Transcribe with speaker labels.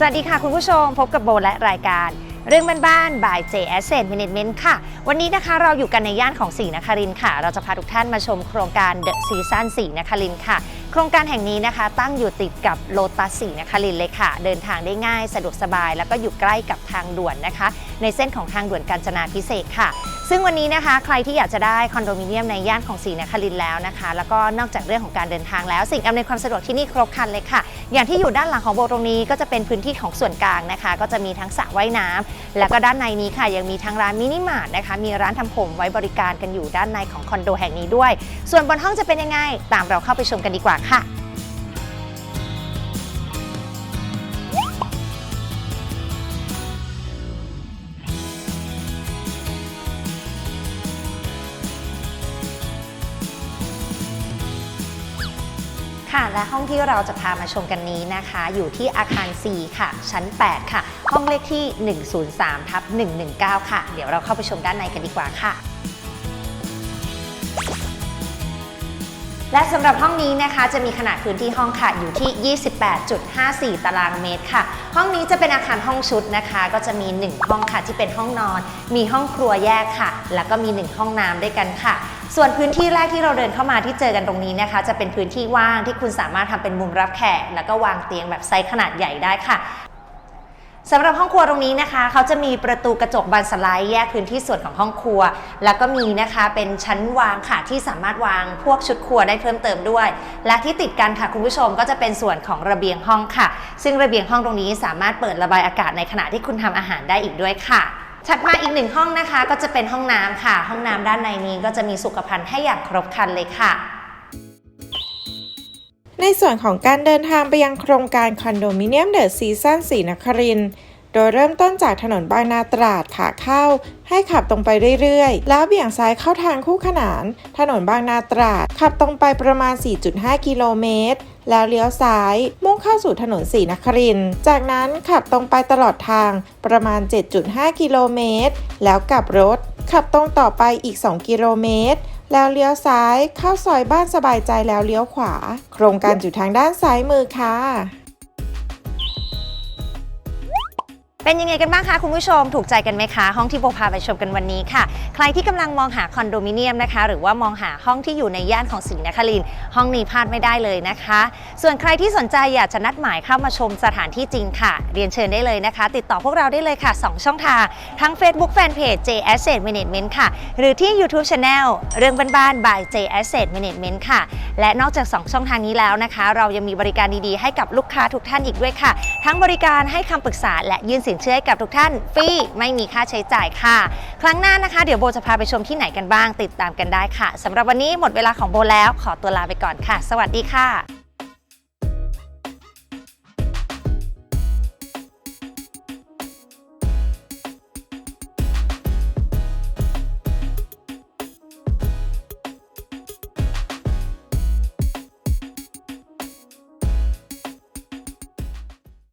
Speaker 1: สวัสดีค่ะคุณผู้ชมพบกับโบและรายการ เรื่องบ้านๆ by J Asset Management ค่ะ วันนี้นะคะเราอยู่กันในย่านของสีนครินค่ะ เราจะพาทุกท่านมาชมโครงการ The Season สีนครินค่ะ โครงการแห่งนี้นะคะ ตั้งอยู่ติดกับโลตัสสีนครินเลยค่ะ เดินทางได้ง่ายสะดวกสบาย แล้วก็อยู่ใกล้กับทางด่วนนะคะ ในเส้นของทางด่วนกาญจนาพิเศษค่ะ ซึ่งวันนี้นะคะใครที่อยากจะได้คอนโดมิเนียมในย่านของศรีนครินทร์แล้วนะคะ แล้วก็นอกจากเรื่องของการเดินทางแล้ว สิ่งอำนวยความสะดวกที่นี่ครบครันเลยค่ะ อย่างที่อยู่ด้านหลังของโบตรงนี้ก็จะเป็นพื้นที่ของส่วนกลางนะคะ ก็จะมีทั้งสระว่ายน้ำแล้วก็ด้านในนี้ค่ะ ยังมีทั้งร้านมินิมาร์ทนะคะมีร้านทำผมไว้บริการกันอยู่ด้านในของคอนโดแห่งนี้ด้วย ส่วนบนห้องจะเป็นยังไงตามเราเข้าไปชมกันดีกว่าค่ะ ค่ะ และห้องที่เราจะพามาชมกันนี้นะคะ อยู่ที่อาคาร C ค่ะ ชั้น 8 ค่ะ ห้องเลขที่ 103ทับ119 ค่ะ เดี๋ยวเราเข้าไปชมด้านในกันดีกว่าค่ะและสำหรับห้องนี้นะคะจะมีขนาดพื้นที่ห้องค่ะอยู่ที่ 28.54 ตารางเมตรค่ะ ห้องนี้จะเป็นอาคารห้องชุดนะคะ ก็จะมี 1 ห้องค่ะที่เป็นห้องนอน มีห้องครัวแยกค่ะ แล้วก็มี 1 ห้องน้ำด้วยกันค่ะ ส่วนพื้นที่แรกที่เราเดินเข้ามาที่เจอกันตรงนี้นะคะ จะเป็นพื้นที่ว่างที่คุณสามารถทำเป็นมุมรับแขก แล้วก็วางเตียงแบบไซส์ขนาดใหญ่ได้ค่ะสำหรับห้องครัวตรงนี้นะคะ เขาจะมีประตูกระจกบานสไลด์แยกพื้นที่ส่วนของห้องครัว แล้วก็มีนะคะเป็นชั้นวางค่ะที่สามารถวางพวกชุดครัวได้เพิ่มเติมด้วย และที่ติดกันค่ะคุณผู้ชมก็จะเป็นส่วนของระเบียงห้องค่ะ ซึ่งระเบียงห้องตรงนี้สามารถเปิดระบายอากาศในขณะที่คุณทำอาหารได้อีกด้วยค่ะ ถัดมาอีกหนึ่งห้องนะคะ ก็จะเป็นห้องน้ำค่ะ ห้องน้ำด้านในนี้ก็จะมีสุขภัณฑ์ให้อย่างครบครันเลยค่ะ
Speaker 2: ในส่วนของการเดินทางไปยังโครงการคอนโดมิเนียมเดอะซีซั่นสีนคริน โดยเริ่มต้นจากถนนบางนาตราดขาเข้า ให้ขับตรงไปเรื่อยๆ แล้วเบี่ยงซ้ายเข้าทางคู่ขนาน ถนนบางนาตราด ขับตรงไปประมาณ 4.5 กิโลเมตร แล้วเลี้ยวซ้าย มุ่งเข้าสู่ถนนสีนคริน จากนั้นขับตรงไปตลอดทางประมาณ 7.5 กิโลเมตร แล้วกลับรถ ขับตรงต่อไปอีก 2 กิโลเมตรแล้วเลี้ยวซ้ายเข้าซอยบ้านสบายใจแล้วเลี้ยวขวา โครงการอยู่ทางด้านซ้ายมือค่ะ
Speaker 1: เป็นยังไงกันบ้างคะคุณผู้ชม ถูกใจกันไหมคะ ห้องที่โบพาไปชมกันวันนี้ค่ะ ใครที่กำลังมองหาคอนโดมิเนียมนะคะ หรือว่ามองหาห้องที่อยู่ในย่านของศรีนครินห้องนี้พลาดไม่ได้เลยนะคะ ส่วนใครที่สนใจอยากจะนัดหมายเข้ามาชมสถานที่จริงค่ะ เรียนเชิญได้เลยนะคะ ติดต่อพวกเราได้เลยค่ะ 2 ช่องทาง ทั้ง Facebook Fanpage J Asset Management ค่ะ หรือที่ YouTube Channel เรื่องบ้านๆ by J Asset Management ค่ะ และนอกจาก 2 ช่องทางนี้แล้วนะคะ เรายังมีบริการดีๆ ให้กับลูกค้าทุกท่านอีกด้วยค่ะ ทั้งบริการให้คำปรึกษาและยื่นสินนเชื่อให้กับทุกท่านฟรีไม่มีค่าใช้จ่ายค่ะ ครั้งหน้านะคะ เดี๋ยวโบจะพาไปชมที่ไหนกันบ้าง ติดตามกันได้ค่ะสำหรับวันนี้หมดเวลาของโบแล้วขอตัวลาไปก่อนค่ะ สวัสดีค่ะ